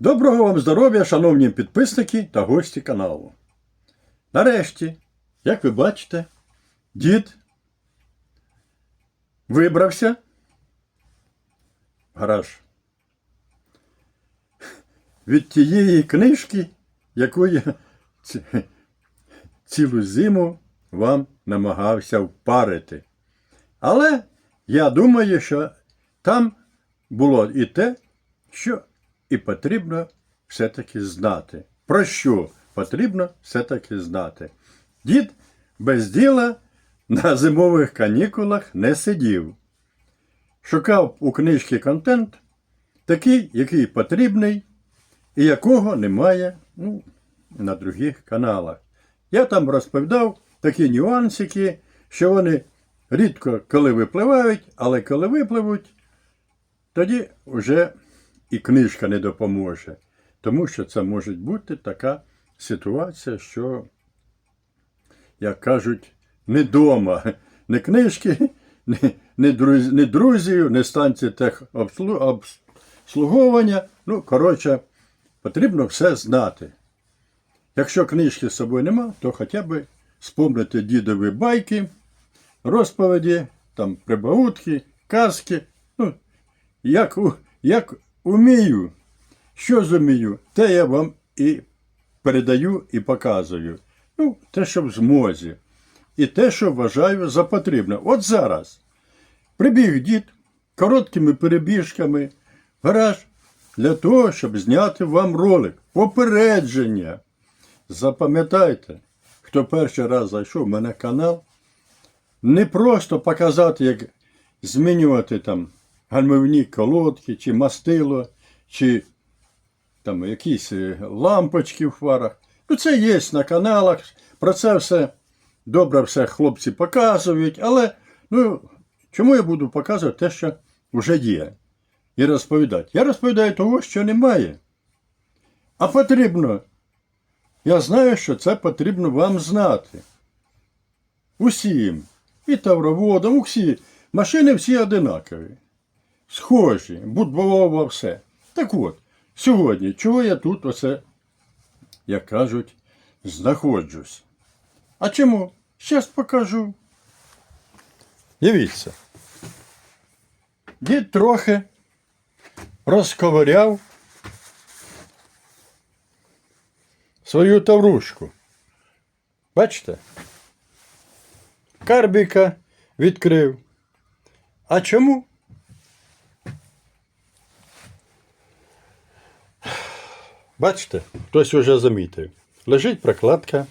Доброго вам здоров'я, шановні підписники та гості каналу. Нарешті, як ви бачите, дід вибрався в гараж від тієї книжки, яку я ці- цілу зиму вам намагався впарити. Але я думаю, що там було і те, що і потрібно все-таки знати. Про що потрібно все-таки знати? Дід без діла на зимових канікулах не сидів. Шукав у книжці контент, такий, який потрібний, і якого немає ну, на других каналах. Я там розповідав такі нюансики, що вони рідко коли випливають, але коли випливуть, тоді вже і книжка не допоможе. Тому що це може бути така ситуація, що, як кажуть, не дома, не книжки, не, не, друз, не друзів, не станції техобслуговування. Ну, коротше, потрібно все знати. Якщо книжки з собою нема, то хоча б спомнити дідові байки, розповіді, там прибаутки, казки. Ну, як, як умію, що зумію, те я вам і передаю і показую. Ну, те, що в змозі. І те, що вважаю за потрібне. От зараз прибіг дід короткими перебіжками в гараж для того, щоб зняти вам ролик. Попередження. Запам'ятайте, хто перший раз зайшов в мене канал, не просто показати, як змінювати там гальмівні колодки, чи мастило, чи там якісь е, лампочки в фарах. Ну, це є на каналах. Про це все добре все хлопці показують, але ну, чому я буду показувати те, що вже є, і розповідати? Я розповідаю того, що немає. А потрібно. Я знаю, що це потрібно вам знати. Усім. І тавроводам, усі. Машини всі одинакові. Схожі, будь-було все. Так от, сьогодні, чого я тут оце, як кажуть, знаходжусь? А чому? Щас покажу. Дивіться. Дід трохи розковиряв свою таврушку. Бачите? Карбіка відкрив. А чому? Бачите, хтось уже замітив. Лежить прокладка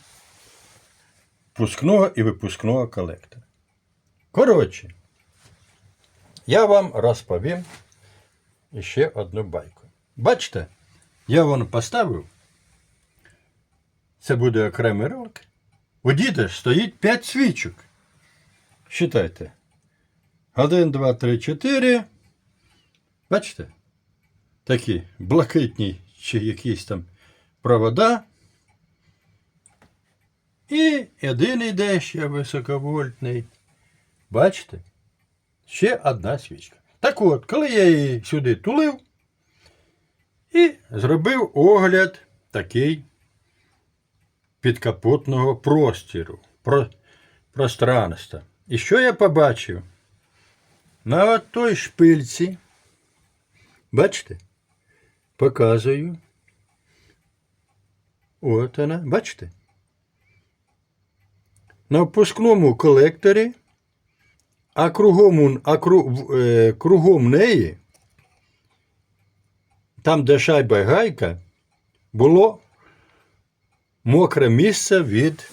впускного і випускного колектора. Коротше, я вам розповім ще одну байку. Бачите, я вон поставив. Це буде окремий ролик. У діда стоїть 5 свічок. Считайте. 1, 2, 3, 4. Бачите? Такі блакитні чи якісь там провода. І іде ще високовольтний. Бачите? Ще одна свічка. Так от, коли я її сюди тулив і зробив огляд такий підкапотного простіру, про, пространства. І що я побачив? На той шпильці, бачите, показую. От вона, бачите? На впускному колекторі, а кругом, а кру, е, кругом неї, там, де шайба гайка, було мокре місце від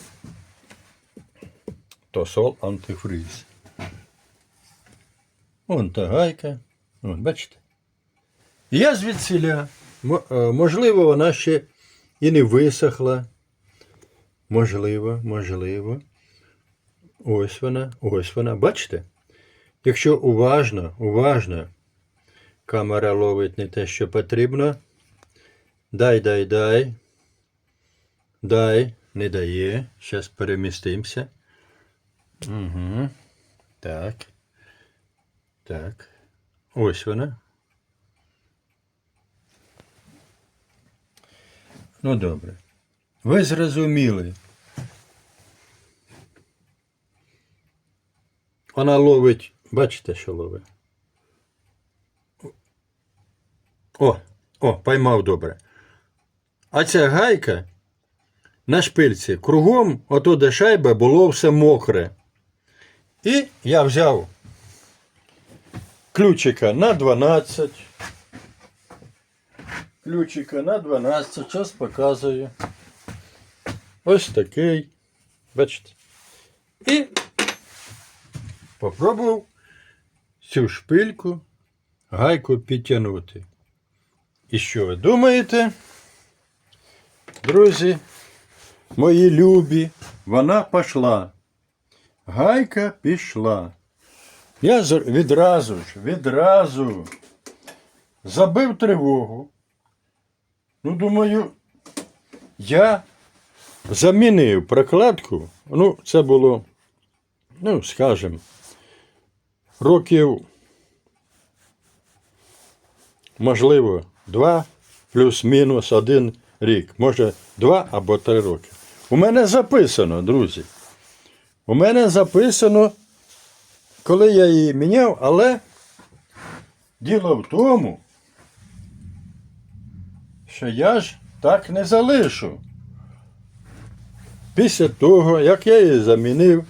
тосол антифриз. Вон та гайка. Вон, бачите? Я звідсіля. Е, Можливо, вона ще і не висохла. Можливо, можливо. Ось вона, ось вона. Бачите? Якщо уважно, уважно, камера ловить не те, що потрібно. Дай, дай, дай. Дай, не дає. Зараз перемістимося. Угу. Так. Так. Ось вона. Ну добре. Ви зрозуміли. Вона ловить, бачите, що ловить? О, о, поймав добре. А ця гайка на шпильці кругом, ото де шайба, було все мокре. І я взяв ключика на 12. Ключика на 12. Зараз показую. Ось такий. Бачите? І попробував цю шпильку гайку підтягнути. І що ви думаєте? Друзі, мої любі, вона пішла. Гайка пішла. Я відразу ж, відразу забив тривогу. Ну, думаю, я замінив прокладку. Ну, це було, ну, скажімо, років, можливо, два плюс-мінус один рік. Може, два або три роки. У мене записано, друзі. У мене записано, коли я її міняв, але діло в тому, що я ж так не залишу. Після того, як я її замінив,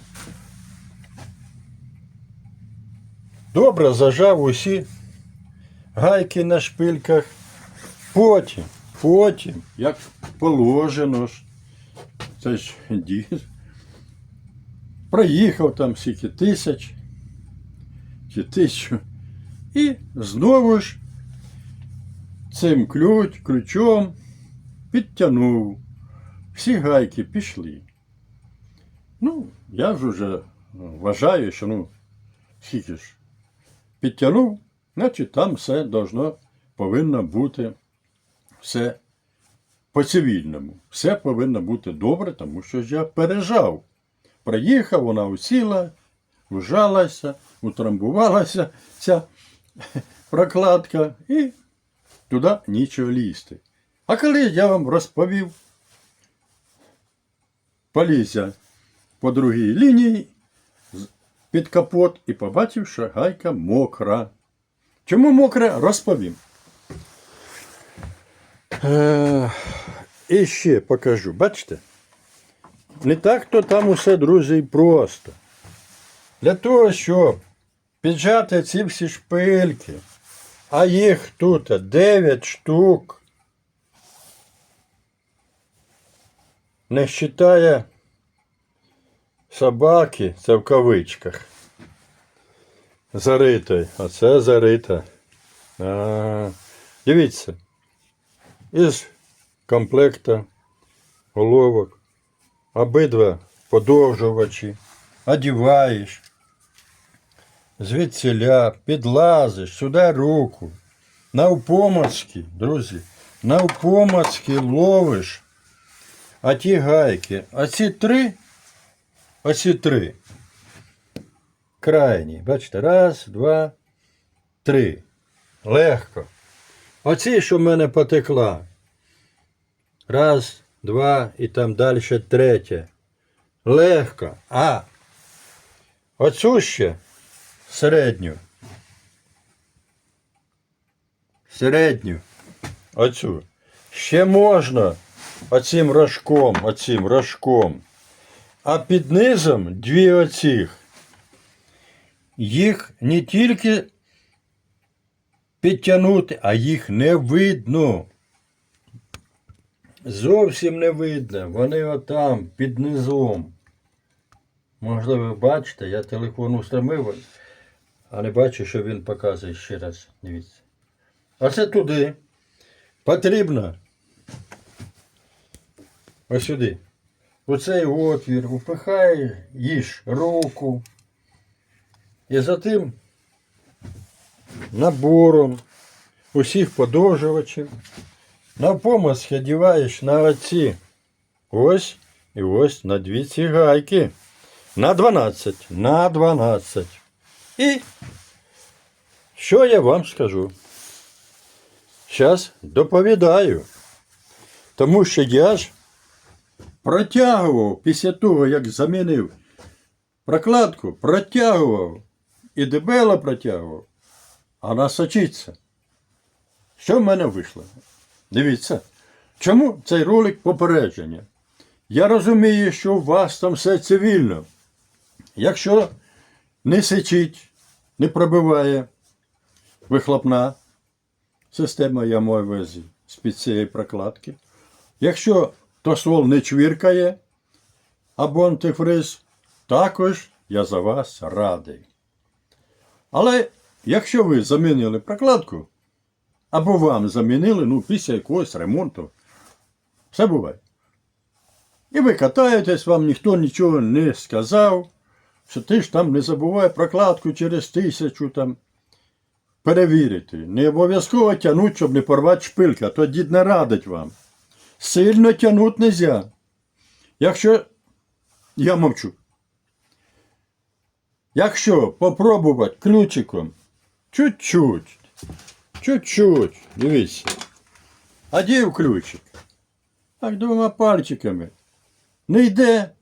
добре зажав усі гайки на шпильках. Потім, потім, як положено ж, це ж дід, проїхав там скільки тисяч чи тисячу. І знову ж цим ключ, ключом підтягнув. Всі гайки пішли. Ну, я ж уже вважаю, що ну, скільки ж підтягнув, значить там все должно, повинно бути все по-цивільному. Все повинно бути добре, тому що ж я пережав. Приїхав, вона усіла, вжалася, утрамбувалася ця прокладка і туди нічого лізти. А коли я вам розповів, поліз по другій лінії під капот і побачив, що гайка мокра. Чому мокра, розповім. Е, і ще покажу, бачите? Не так то там усе, друзі, просто. Для того, щоб піджати ці всі шпильки, а їх тут 9 штук, не вважає собаки, це в кавичках. Заритої. Оце зарита. А, дивіться. Із комплекта головок обидва подовжувачі, одіваєш, звідсіля, підлазиш, сюди руку, навпомацьки, друзі, навпомацьки ловиш, а ті гайки, а ці три, оці три, крайні, бачите, раз, два, три, легко. Оці, що в мене потекла. Раз, два і там далі третє. Легко. А оцю ще середню. Середню. Оцю. Ще можна оцим рожком, оцим рожком. А під низом дві оцих. Їх не тільки підтягнути, а їх не видно. Зовсім не видно. Вони отам, під низом. Можливо, ви бачите, я телефон устремив, а не бачу, що він показує ще раз. Дивіться. А це туди. Потрібно. Ось сюди. У цей отвір впихає їж руку. І за тим набором усіх подовжувачів навпомацьки одіваєш на оці. Ось і ось на дві ці гайки. На 12. На 12. І що я вам скажу? Зараз доповідаю. Тому що я ж протягував після того, як замінив прокладку, протягував і дебело протягував, а вона сочиться. Що в мене вийшло? Дивіться, чому цей ролик попередження? Я розумію, що у вас там все цивільно. Якщо не сичить, не пробиває вихлопна система, я маю увазі з-під цієї прокладки. Якщо тосол не чвіркає або антифриз, також я за вас радий. Але якщо ви замінили прокладку, або вам замінили, ну, після якогось ремонту, все буває. І ви катаєтесь, вам ніхто нічого не сказав, що ти ж там не забувай прокладку через тисячу там перевірити. Не обов'язково тягнути, щоб не порвати шпильки, а то дід не радить вам. Сильно тягнути не можна. Якщо я мовчу. Якщо попробувати ключиком чуть-чуть, чуть-чуть, дивіться. Одів ключик. Так двома пальчиками. Не йде.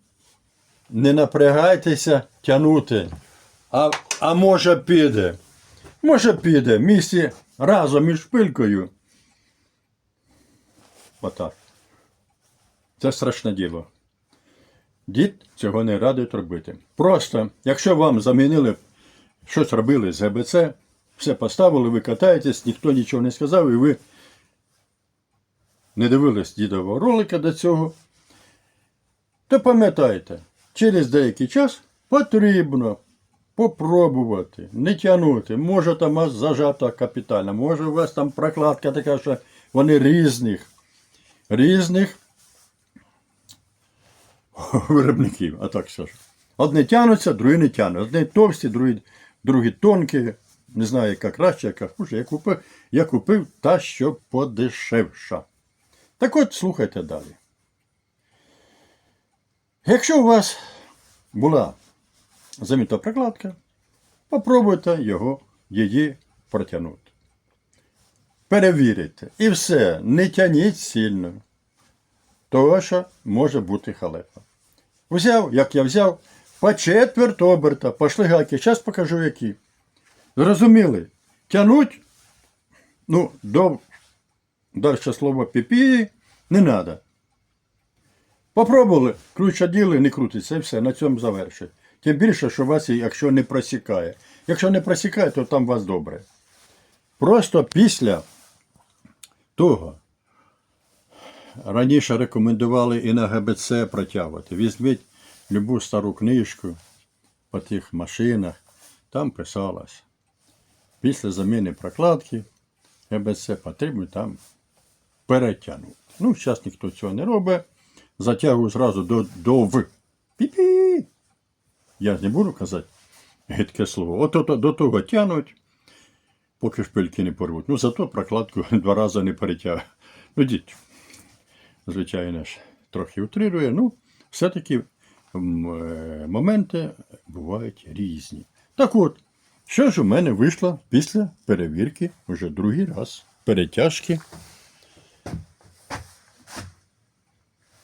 Не напрягайтеся тягнути. А, а може піде. Може піде. Місці разом із шпилькою. Отак. Це страшне діло. Дід цього не радить робити. Просто, якщо вам замінили, щось робили з ГБЦ, все поставили, ви катаєтесь, ніхто нічого не сказав, і ви не дивились дідового ролика до цього, то пам'ятайте, через деякий час потрібно попробувати, не тягнути. Може там вас зажата капітально, може у вас там прокладка така, що вони різних, різних виробників, а так скажу. Одні тягнуться, другі не тягнуть. Одні товсті, другі, другі тонкі. Не знаю, яка краще, яка хуже. Я купив, я купив та, що подешевша. Так от слухайте далі. Якщо у вас була заміта прокладка, попробуйте його, її протягнути. Перевірите. І все, не тяніть сильно. Того, що може бути халепа. Взяв, як я взяв, по четверть оберта, пошли гайки. Зараз покажу які. Зрозуміли? Тянуть, ну, до далі слова піпі не треба. Попробували, ключ оділи, не крутиться, і все, на цьому завершить. Тим більше, що вас, якщо не просікає. Якщо не просікає, то там вас добре. Просто після того, раніше рекомендували і на ГБЦ протягувати. Візьміть любу стару книжку по тих машинах, там писалось. Після заміни прокладки ГБЦ потрібно там перетягнути. Ну, зараз ніхто цього не робить. Затягую зразу до, до В. Пі-пі. Я ж не буду казати гидке слово. От, до того тянуть, поки шпильки не порвуть. Ну, зато прокладку два рази не перетягую. Ну, діть, звичайно ж, трохи утрирує. Ну, все-таки е, моменти бувають різні. Так от, що ж у мене вийшло після перевірки вже другий раз перетяжки.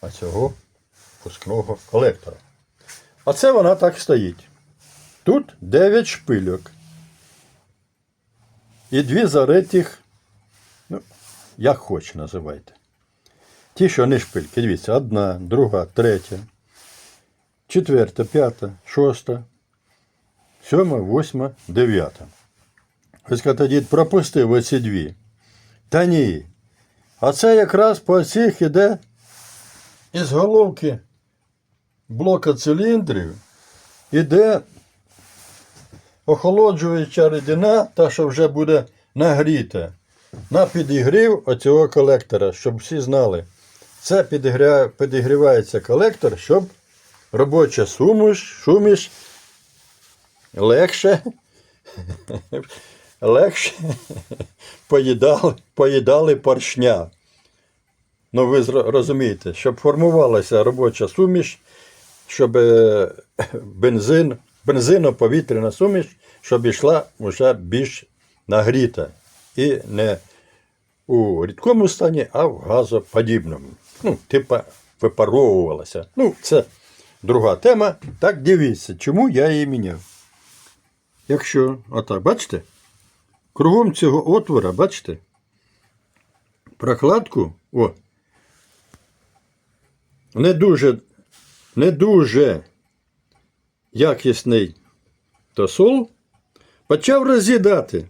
А цього пускного колектора. А це вона так стоїть. Тут 9 шпильок. І дві заритих, ну, як хоч називайте. Ті, що не шпильки. Дивіться, одна, друга, третя, четверта, п'ята, шоста, сьома, восьма, дев'ята. Ви скажете, дід пропустив оці дві. Та ні. А це якраз по цих іде із головки блока циліндрів іде охолоджуюча рідина, та, що вже буде нагріта, на підігрів оцього колектора, щоб всі знали. Це підігрівається колектор, щоб робоча суміш, шуміш легше, легше поїдали, поїдали поршня. Ну, ви розумієте, щоб формувалася робоча суміш, щоб е, бензин, бензино-повітряна суміш, щоб йшла вже більш нагріта. І не у рідкому стані, а в газоподібному. ну, типа, випаровувалася. Ну, це друга тема. Так дивіться, чому я її міняв. Якщо, отак, бачите? Кругом цього отвора, бачите? Прокладку, о, не дуже, не дуже якісний тосол почав роз'їдати.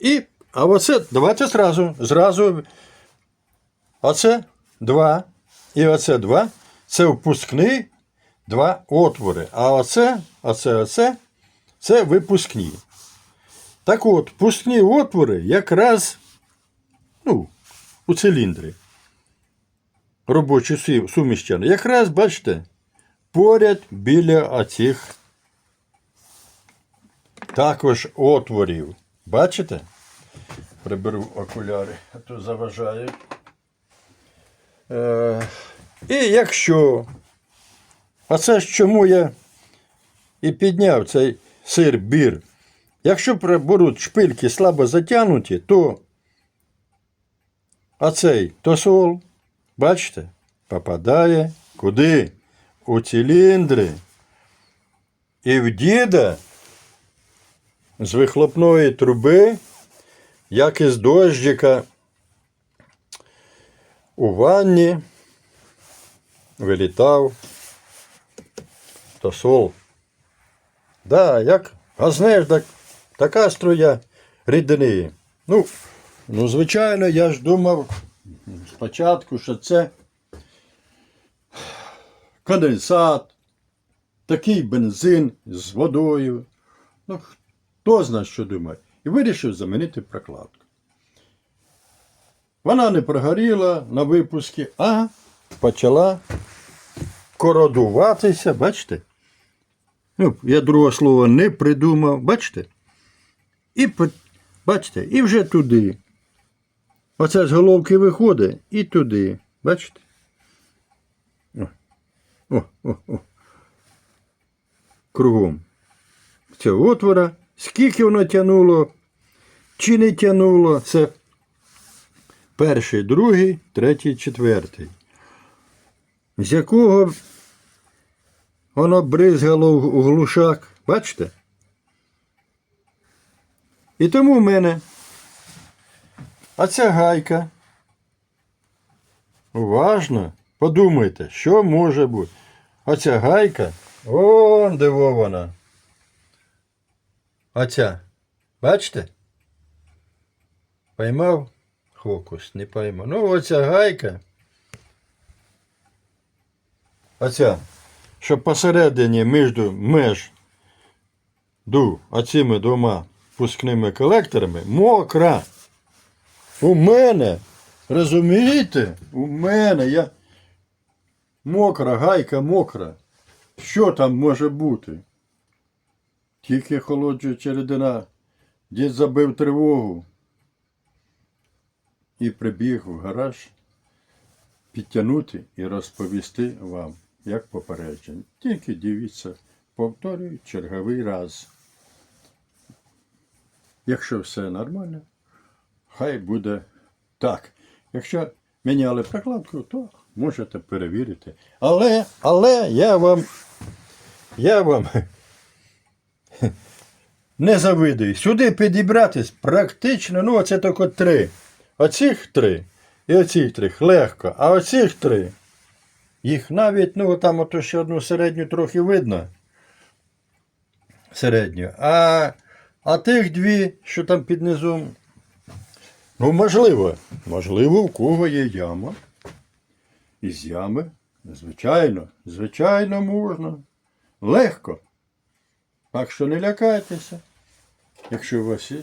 І, а оце, давайте зразу, зразу. Оце два. І оце два. Це впускні два отвори. А оце, оце, оце, це випускні. Так от, впускні отвори якраз ну, у циліндрі. Робочі су- суміщені. Якраз, бачите, поряд біля оцих також отворів. Бачите? Приберу окуляри, а то заважає. Е, і якщо. А це ж чому я і підняв цей сир бір. Якщо беруть шпильки слабо затягнуті, то оцей тосол, бачите, попадає куди? У циліндри. І в діда з вихлопної труби, як із дощика, у ванні вилітав тосол. Да, як газнеш, так, така струя рідини. Ну, ну, звичайно, я ж думав спочатку, що це конденсат, такий бензин з водою. Ну, хто знає, що думає. І вирішив замінити прокладку. Вона не прогоріла на випуску, а почала кородуватися, бачите? Ну, я другого слова не придумав, бачите? І бачите, і вже туди. Оце з головки виходить і туди. Бачите? О, о, о, о. Кругом. Цього отвора. Скільки воно тянуло, чи не тянуло, це перший, другий, третій, четвертий. З якого воно бризгало в глушак. Бачите? І тому в мене оця гайка. Уважно подумайте, що може бути. Оця гайка. О, дивована. Оця. Бачите? Поймав фокус, не поймав. Ну, оця гайка. Оця, що посередині між меж ду оцими двома пускними колекторами мокра. У мене, розумієте? У мене я мокра, гайка мокра. Що там може бути? Тільки холоджуюча рідина. Дід забив тривогу і прибіг в гараж підтягнути і розповісти вам, як попередження. Тільки дивіться, повторюю черговий раз. Якщо все нормально, хай буде так. Якщо міняли прокладку, то можете перевірити. Але, але я вам, я вам не завидую. Сюди підібратись практично, ну оце тільки три. Оцих три і оцих три легко. А оцих три. Їх навіть, ну там ото ще одну середню трохи видно. Середню. А, а тих дві, що там під низом. Ну, можливо. Можливо, у кого є яма. Із ями. Звичайно, звичайно, можна. Легко. Так що не лякайтеся, якщо у вас є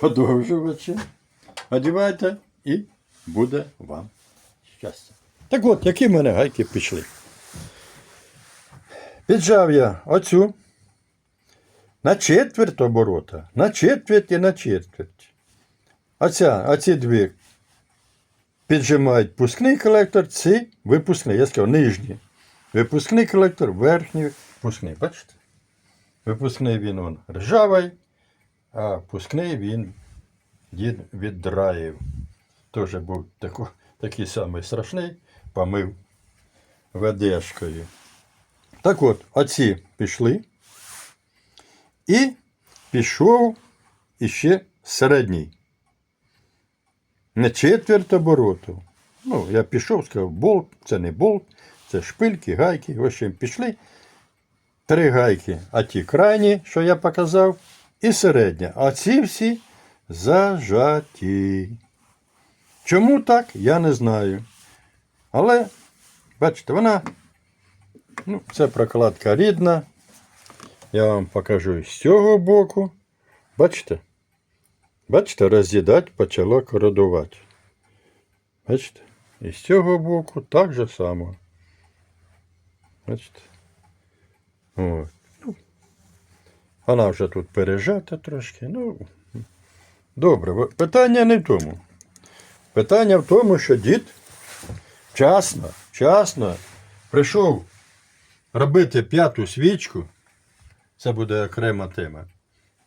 подовжувачі, одівайте і буде вам щастя. Так от, які в мене гайки пішли. Піджав я оцю на четверть оборота, на четверть і на четверть. Оця, оці дві піджимають пускний колектор, ці випускний, я сказав, нижній. Випускний колектор, верхній впускний. Бачите? Випускний він он ржавий, а впускний він дід віддраїв. теж був тако, такий самий страшний, помив ведешкою. Так от, оці пішли. І пішов іще середній. Не четверть обороту. Ну, я пішов, сказав, болт, це не болт, це шпильки, гайки. В общем, пішли. Три гайки, а ті крайні, що я показав, і середня. А ці всі зажаті. Чому так, я не знаю. Але, бачите, вона, ну, це прокладка рідна. Я вам покажу з цього боку. Бачите? Бачите, роз'їдать почало кородувати. Бачите? І з цього боку так же само. Бачите? От. Ну, вона вже тут пережата трошки. Ну, добре, питання не в тому. Питання в тому, що дід вчасно, вчасно прийшов робити п'яту свічку. Це буде окрема тема.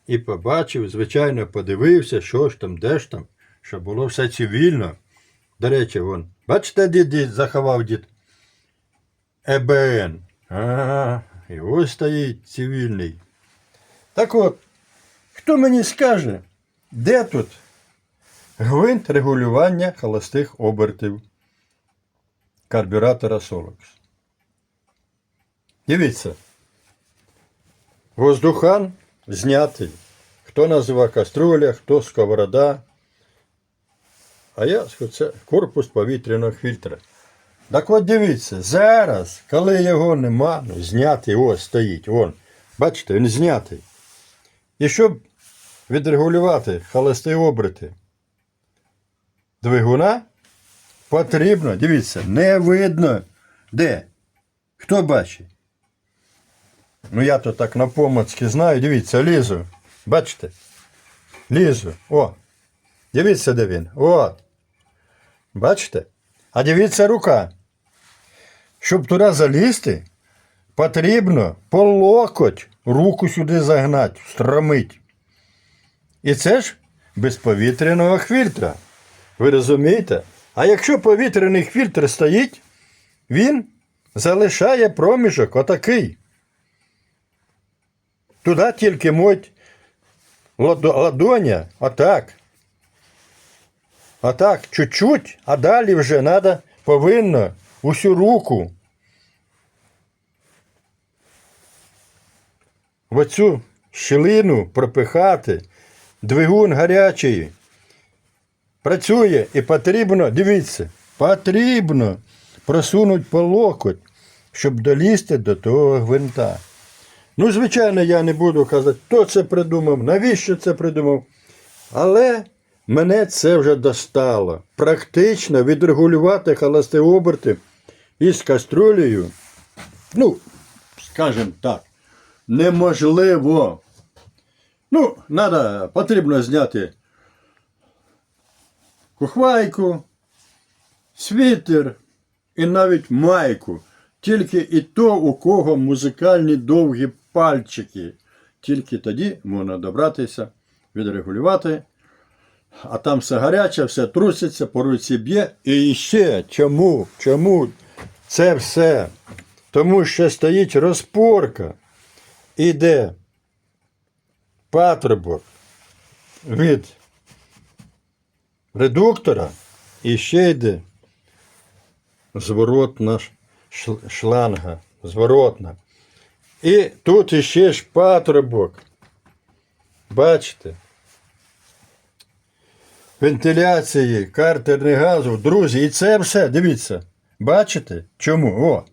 І побачив, звичайно, подивився, що ж там, де ж там, щоб було все цивільно. До речі, вон, бачите, дід, заховав дід ЕБН. А, і ось стоїть цивільний. Так от, хто мені скаже, де тут гвинт регулювання холостих обертів карбюратора Solex? Дивіться. Воздухан знятий. Хто називає каструля, хто сковорода. А я це корпус повітряного фільтра. Так от дивіться, зараз, коли його нема, ну, знятий, ось стоїть, вон. Бачите, він знятий. І щоб відрегулювати холості оберти двигуна, потрібно, дивіться, не видно. Де? Хто бачить? Ну я то так на помацьки знаю, дивіться, лізу. Бачите? Лізу. О. Дивіться, де він. От. Бачите? А дивіться рука. Щоб туди залізти, потрібно по локоть руку сюди загнати, встромить. І це ж без повітряного фільтра. Ви розумієте? А якщо повітряний фільтр стоїть, він залишає проміжок отакий. Туди тільки мить ладоня, отак. Отак, чуть-чуть, а далі вже треба, повинно усю руку в оцю щілину пропихати. Двигун гарячий. Працює і потрібно, дивіться, потрібно просунути по локоть, щоб долізти до того гвинта. Ну, звичайно, я не буду казати, хто це придумав, навіщо це придумав. Але мене це вже достало. Практично відрегулювати холості оберти із каструлею. Ну, скажімо так, неможливо. Ну, надо, потрібно зняти кухвайку, світер і навіть майку. Тільки і то, у кого музикальні довгі пальчики. Тільки тоді можна добратися, відрегулювати. А там все гаряче, все труситься, по руці б'є. І ще чому? Чому це все? Тому що стоїть розпорка. Іде патрубок від редуктора і ще йде зворотна шланга, зворотна. І тут іще ж патрубок. Бачите? Вентиляції, картерний газу, друзі, і це все, дивіться. Бачите? Чому? О!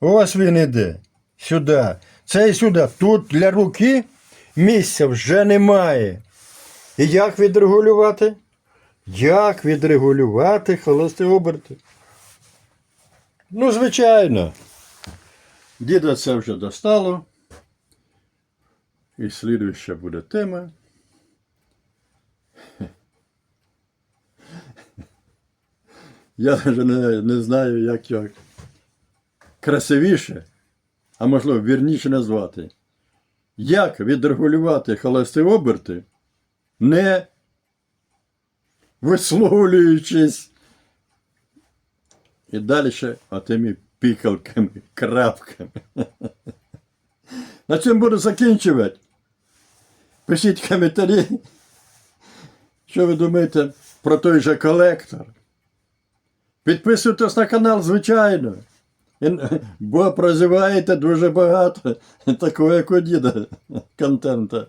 Ось він іде. Сюди. Це і сюди. Тут для руки місця вже немає. І як відрегулювати? Як відрегулювати холості оберти? Ну, звичайно. Діда це вже достало. І слідуюча буде тема. Я вже не, не знаю, як його красивіше, а можливо вірніше назвати. Як відрегулювати холості оберти, не висловлюючись. І далі ще отими пікалками, крапками. На цьому буду закінчувати. Пишіть коментарі, що ви думаєте про той же колектор. Підписуйтесь на канал, звичайно. Бо прозиваєте дуже багато такого, як у діда, контента,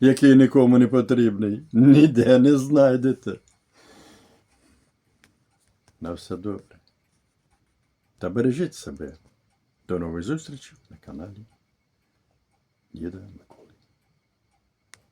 який нікому не потрібний. Ніде не знайдете. На все добре. Та бережіть себе. До нових зустрічей на каналі Діда.